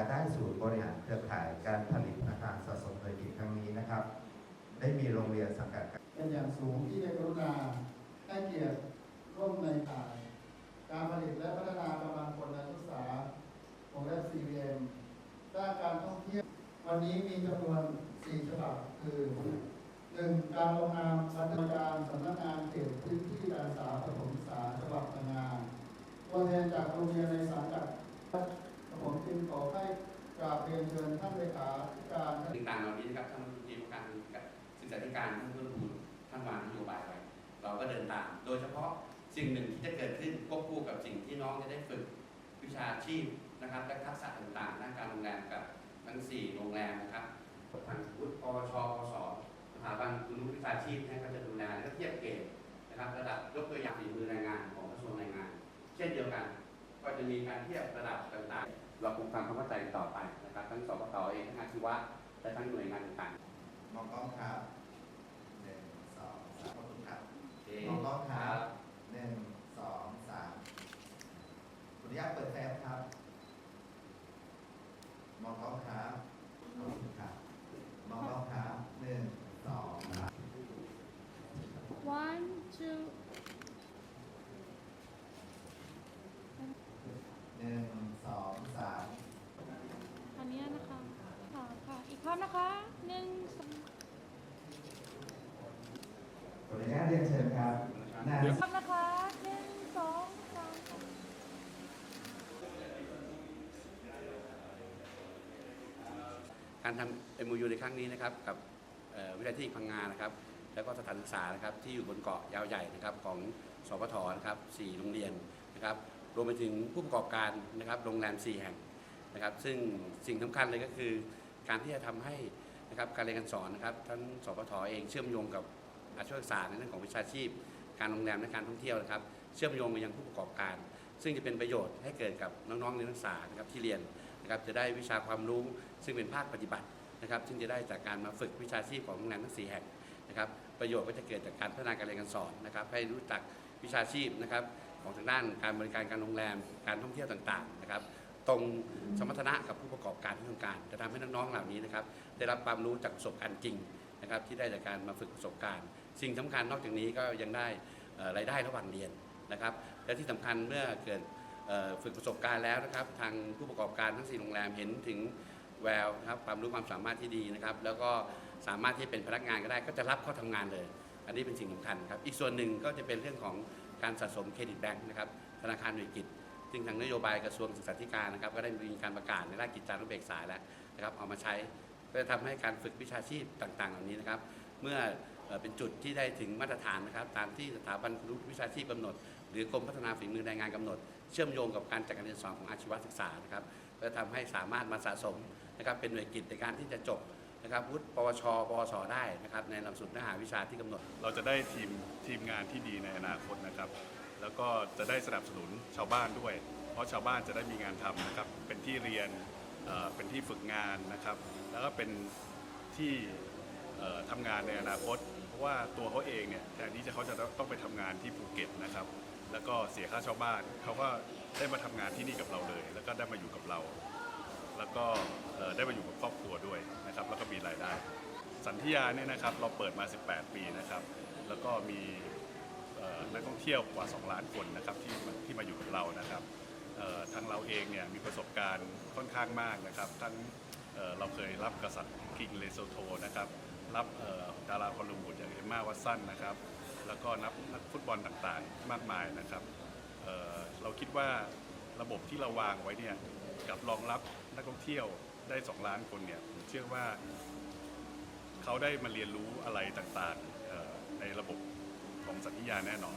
ายใต้ศูนย์บริหารเครือข่ายการผลิตอาหารสะสมหน่วยกิจครั้งนี้นะครับ ได้มีโรงเรียนสังกัดเป็นอย่างสูงที่ได้กรุณาให้เกียรติร่วมในข่าย การผลิตและพัฒนากำลังคนนักศึกษาของแรก CVM ด้านการท่องเที่ยววันนี้มีจำนวน 4 ฉบับคือ 1. การลงนามบันทึกการสำนักงานเขตพื้นที่การศึกษาประถมศึกษาจังหวัดพังงาตัวแทนจากโรงเรียนในสังกัด กราบเรียนเชิญท่านเลขาธิการต่างๆเหล่านี้นะครับท่านทีมการศึกษาธิการท่านเพื่อนทูลท่านวางนโยบายไว้ เราก็เดินตาม โดยเฉพาะสิ่งหนึ่งที่จะเกิดขึ้นควบคู่กับสิ่งที่น้องจะได้ฝึกวิชาชีพนะครับและทักษะต่างๆด้านการโรงแรมกับทั้ง 4 โรงแรมนะครับทางวุฒิปวชปวสสถาบันคุณรู้วิชาชีพนี่ยก็จะดูแลและก็เทียบเกรดนะครับระดับยกตัวอย่างฝีมือแรงงานของกระทรวงแรงงาน เช่นเดียวกัน ก็จะมีการเทียบระดับ เราคงทำความเข้าใจต่อไปนะครับ ทั้งสปตเองทั้งอาชีวะและทั้งหน่วยงานต่างๆมองกล้องครับหนึ่งสองสามขอบคุณครับโอเคมองกล้องครับหนึ่งสองสามขออนุญาตเปิดแฟมครับมองกล้องครับขอบคุณครับมองกล้องครับหนึ่งสองสาม One, two, หนึ่งสองสาม อันเนี้ยนะคะค่ะ ค่ะอีกภาพนะคะหนึ่งสองขออนุญาตเรียนเชิญครับหน้าภาพนะคะหนึ่งสองสามค่ะการทำ MOU ในครั้งนี้นะครับกับเอ่อวิทยาลัยที่พังงานะครับแล้วก็สถานศึกษานะครับที่อยู่บนเกาะยาวใหญ่นะครับของสปทนะครับ4โรงเรียนนะครับรวมไปถึงผู้ประกอบการนะครับโรงแรม 4 แห่งนะครับ ซึ่งสิ่งสำคัญเลยก็คือ การที่จะทำให้นะครับการเรียนการสอนนะครับทั้งสปทเองเชื่อมโยงกับอาชีวศึกษาในเรื่องของวิชาชีพ การโรงแรมและการท่องเที่ยวนะครับ เชื่อมโยงไปยังผู้ประกอบการ ซึ่งจะเป็นประโยชน์ให้เกิดกับน้องๆนักศึกษานะครับที่เรียนนะครับจะได้วิชาความรู้ซึ่งเป็นภาคปฏิบัตินะครับซึ่งจะได้จากการมาฝึกวิชาชีพของโรงแรมทั้งสี่แห่งนะครับประโยชน์ก็จะเกิดจากการพัฒนาการเรียนการสอนนะครับให้รู้จักวิชาชีพนะครับของทางด้านการบริการการโรงแรมการท่องเที่ยวต่างๆนะครับ ตรงสมรรถนะกับผู้ประกอบการที่ต้องการ จะทำให้น้องๆเหล่านี้นะครับได้รับความรู้จากประสบการณ์จริงนะครับที่ได้จากการมาฝึกประสบการณ์ สิ่งสำคัญนอกจากนี้ก็ยังได้รายได้ระหว่างเรียนนะครับ และที่สำคัญเมื่อเกิดฝึกประสบการณ์แล้วนะครับ ทางผู้ประกอบการทั้งสี่โรงแรมเห็นถึงแววนะครับความรู้ความสามารถที่ดีนะครับ แล้วก็สามารถที่เป็นพนักงานก็ได้ก็จะรับเข้าทำงานเลย อันนี้เป็นสิ่งสำคัญครับ อีกส่วนหนึ่งก็จะเป็นเรื่องของการสะสมเครดิตแบงค์นะครับธนาคารหน่วยกิจ ซึ่งทางนโยบายกระทรวงศึกษาธิการนะครับ ก็ได้มีการประกาศในราชกิจจานุเบกษาแล้วนะครับเอามาใช้ก็จะทำให้การฝึกวิชาชีพต่างๆ เหล่านี้นะครับ เมื่อเป็นจุดที่ได้ถึงมาตรฐานนะครับ ตามที่สถาบันรูวิชาชีพกำหนด หรือกรมพัฒนาฝีมือแรงงานกำหนด เชื่อมโยงกับการจัดการเรียนสอนของอาชีวศึกษานะครับก็จะทำให้สามารถมาสะสมนะครับเป็นหน่วยกิจในการที่จะจบนะครับวุฒิปวช ปวส ได้นะครับในหลักสูตรเนื้อหาวิชาที่กำหนด เราจะได้ทีมทีมงานที่ดีในอนาคตนะครับ แล้วก็จะได้สนับสนุนชาวบ้านด้วย เพราะชาวบ้านจะได้มีงานทำนะครับ เป็นที่เรียนเป็นที่ฝึกงานนะครับ แล้วก็เป็นที่ทำงานในอนาคต เพราะว่าตัวเขาเองเนี่ยแทนที่จะเขาจะต้องไปทำงานที่ภูเก็ตนะครับ แล้วก็เสียค่าเช่าบ้านเขาก็ได้มาทำงานที่นี่กับเราเลย แล้วก็ได้มาอยู่กับเรา แล้วก็ได้มาอยู่กับครอบครัวด้วยนะครับ แล้วก็มีรายได้ สันทิยาเนี่ยนะครับเราเปิดมา 18 ปีนะครับ แล้วก็มี นักท่องเที่ยวกว่า 2 ล้านคนนะครับที่มาที่มาอยู่กับเรานะครับทางเราเองเนี่ยมีประสบการณ์ค่อนข้างมากนะครับ ทั้งเเราเคยรับกษัตริย์คิงเลโซโทนะครับรับดาราฮอลลีวูดอย่างเอมมาวัตสันนะครับ แล้วก็นักนักฟุตบอลต่างๆ มากมายนะครับเเราคิดว่าระบบที่เราวางไว้เนี่ยกับรองรับนักท่องเที่ยวได้ 2 ล้านคนเนี่ยผมเชื่อว่าเขาได้มาเรียนรู้อะไรต่างๆในระบบ ของสัญญาแน่นอน